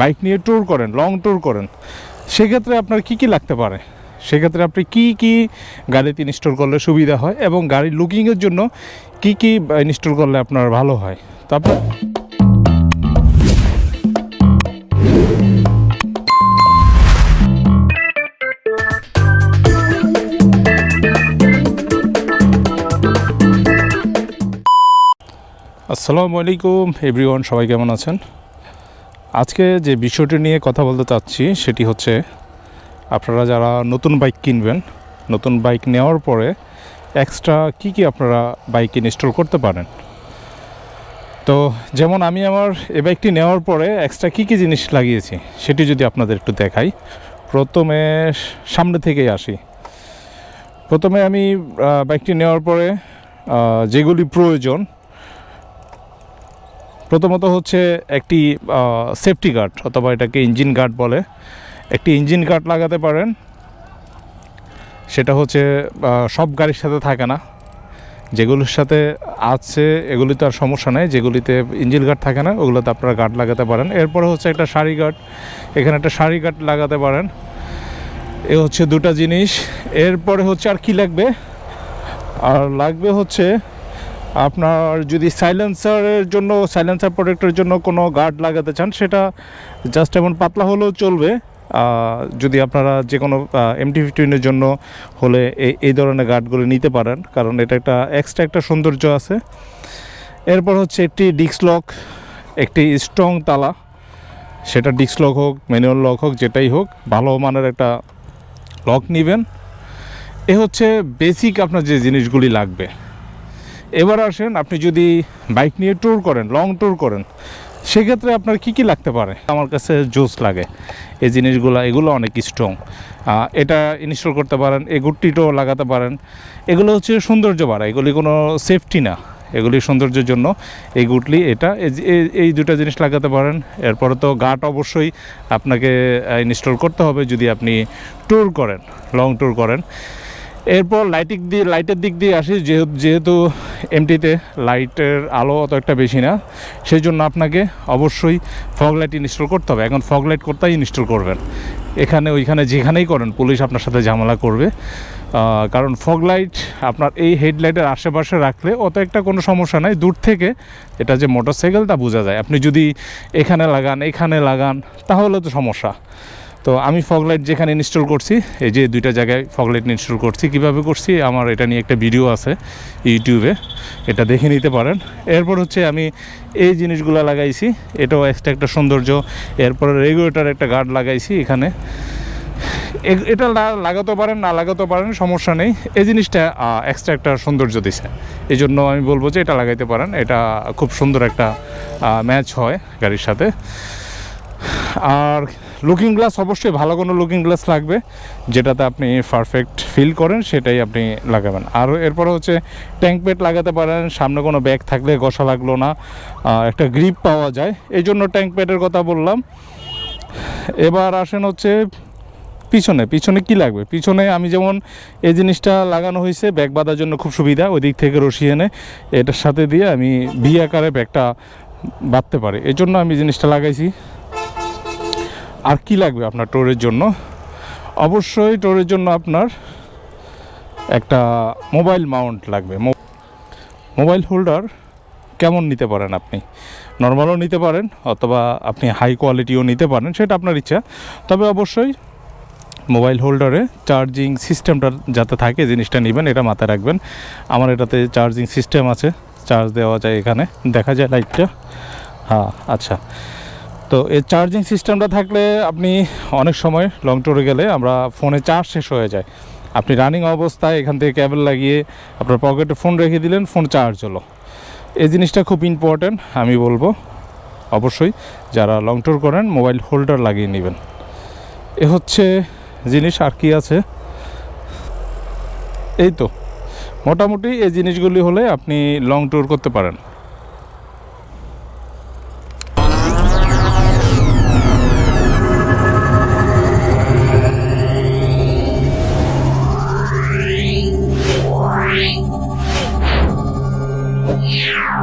Bike নিয়ে tour করেন long tour করেন, সেক্ষেত্রে আপনার কি কি লাগতে পারে? সেক্ষেত্রে আপনি কি কি গাড়িতে ইনস্টল করলে সুবিধা হয় এবং গাড়ির লুকিংয়ের জন্য কি কি ইনস্টল করলে আপনার ভালো হয়? তো আপনার আসসালামু আলাইকুম এভরিওয়ান সবাই কেমন আছেন? আজকে যে বিষয়টি নিয়ে কথা বলতে চাচ্ছি, সেটি হচ্ছে আপনারা যারা নতুন বাইক কিনবেন, নতুন বাইক নেওয়ার পরে এক্সট্রা কি কি আপনারা বাইক ইনস্টল করতে পারেন? তো যেমন আমি আমার এ বাইকটি নেওয়ার পরে এক্সট্রা কি কি জিনিস লাগিয়েছি, সেটি যদি আপনাদের একটু দেখাই। প্রথমে সামনে থেকেই আসি। প্রথমে আমি বাইকটি নেওয়ার পরে যেগুলি প্রয়োজন প্রথমত হচ্ছে একটি সেফটি গার্ড অথবা এটাকে ইঞ্জিন গার্ড বলে। একটি ইঞ্জিন গার্ড লাগাতে পারেন। সেটা হচ্ছে সব গাড়ির সাথে থাকে না। যেগুলোর সাথে আছে, এগুলি তো আর সমস্যা নেই। যেগুলিতে ইঞ্জিন গার্ড থাকে না, ওগুলোতে আপনারা গার্ড লাগাতে পারেন। এরপরে হচ্ছে একটা শাড়ি গার্ড এখানে একটা শাড়ি গার্ড লাগাতে পারেন। এ হচ্ছে দুটা জিনিস। এরপরে হচ্ছে আর কি লাগবে? আর লাগবে হচ্ছে আপনার যদি সাইলেন্সারের জন্য সাইলেন্সার প্রোটেক্টের জন্য কোনো গার্ড লাগাতে চান, সেটা জাস্ট এমন পাতলা হলেও চলবে। যদি আপনারা যে কোনো এমটি ফিফটিনের জন্য হলে এই এই ধরনের গার্ডগুলো নিতে পারেন, কারণ এটা একটা এক্সট্রা একটা সৌন্দর্য আছে। এরপর হচ্ছে একটি ডিস্ক লক একটি স্ট্রং তালা। সেটা ডিস্ক লক হোক ম্যানুয়াল লক হোক, যেটাই হোক, ভালো মানের একটা লক নেবেন। এ হচ্ছে বেসিক আপনার যে জিনিসগুলি লাগবে। এবার আসেন, আপনি যদি বাইক নিয়ে ট্যুর করেন লং ট্যুর করেন, সেক্ষেত্রে আপনার কি কি লাগতে পারে? আমার কাছে জোস লাগে। এই জিনিসগুলো, এগুলো অনেক স্ট্রং এটা ইনস্টল করতে পারেন, এই গুট্টিটাও লাগাতে পারেন। এগুলো হচ্ছে সৌন্দর্য বাড়া এগুলি কোনো সেফটি না। এগুলি সৌন্দর্যের জন্য এই গুটলি, এটা, এই দুটো জিনিস লাগাতে পারেন। এরপরে তো গাট অবশ্যই আপনাকে ইনস্টল করতে হবে যদি আপনি ট্যুর করেন লং ট্যুর করেন। এরপর লাইটিং দিয়ে লাইটের দিক দিয়ে আসি যেহেতু এমটিতে লাইটের আলো অত একটা বেশি না। সেই জন্য আপনাকে অবশ্যই ফগ লাইট ইনস্টল করতে হবে। এখন ফগ লাইট করতেই ইনস্টল করবেন। এখানে, ওইখানে যেখানেই করেন, পুলিশ আপনার সাথে ঝামেলা করবে। কারণ ফগ লাইট আপনার এই হেডলাইটের আশেপাশে রাখলে অত একটা কোনো সমস্যা নাই। দূর থেকে এটা যে মোটরসাইকেল তা বোঝা যায়। আপনি যদি এখানে লাগান এখানে লাগান, তাহলে তো সমস্যা। তো আমি ফগলাইট যেখানে ইনস্টল করছি, এই যে দুইটা জায়গায় ফগলাইট ইনস্টল করছি। কীভাবে করছি? আমার এটা নিয়ে একটা ভিডিও আছে ইউটিউবে এটা দেখে নিতে পারেন। এরপর হচ্ছে আমি এই জিনিসগুলো লাগাইছি। এটাও এক্সট্রা একটা সৌন্দর্য। এরপরে রেগুলেটর একটা গার্ড লাগাইছি এখানে। এটা লাগাতে পারেন, না লাগাতে পারেন, সমস্যা নেই। এই জিনিসটা এক্সট্রা একটা সৌন্দর্য দিছে। এই জন্য আমি বলব যে এটা লাগাইতে পারেন। এটা খুব সুন্দর একটা ম্যাচ হয় গাড়ির সাথে। আর লুকিং গ্লাস অবশ্যই ভালো কোনো লুকিং গ্লাস লাগবে, যেটাতে আপনি পারফেক্ট ফিল করেন, সেটাই আপনি লাগাবেন। আর এরপরে হচ্ছে ট্যাঙ্ক পেট লাগাতে পারেন, সামনে কোনো ব্যাগ থাকলে ঘষা লাগল না একটা গ্রিপ পাওয়া যায়। এই জন্য ট্যাঙ্ক পেটের কথা বললাম। এবার আসেন হচ্ছে পিছনে। পিছনে কি লাগবে? পিছনে আমি যেমন এই জিনিসটা লাগানো হয়েছে ব্যাগ বাঁধার জন্য খুব সুবিধা। ওই দিক থেকে রশি এনে এটার সাথে দিয়ে আমি ভি আকারে ব্যাগটা বাঁধতে পারি। এই জন্য আমি জিনিসটা লাগাইছি। আর কি লাগবে আপনার টোরের জন্য? অবশ্যই টোরের জন্য আপনার একটা মোবাইল মাউন্ট লাগবে। মোবাইল হোল্ডার কেমন নিতে পারেন আপনি? নর্মালও নিতে পারেন অথবা আপনি হাই কোয়ালিটিও নিতে পারেন, সেটা আপনার ইচ্ছা। তবে অবশ্যই মোবাইল হোল্ডারে চার্জিং সিস্টেমটা যাতে থাকে, জিনিসটা নেবেন, এটা মাথায় রাখবেন। আমার এটাতে চার্জিং সিস্টেম আছে, চার্জ দেওয়া যায় এখানে। দেখা যায় লাইটটা। হ্যাঁ আচ্ছা। তো এই চার্জিং সিস্টেমটা থাকলে আপনি অনেক সময় লং ট্যুরে গেলে আমরা ফোনে চার্জ শেষ হয়ে যায়। আপনি রানিং অবস্থায় এখান থেকে ক্যাবেল লাগিয়ে আপনার পকেটে ফোন রেখে দিলেন ফোন চার্জ হলো। এই জিনিসটা খুব ইম্পর্ট্যান্ট আমি বলব, অবশ্যই যারা লং ট্যুর করেন মোবাইল হোল্ডার লাগিয়ে নেবেন। এ হচ্ছে জিনিস, আর কি আছে? এই তো, মোটামুটি এই জিনিসগুলি হলে আপনি লং ট্যুর করতে পারেন। 了。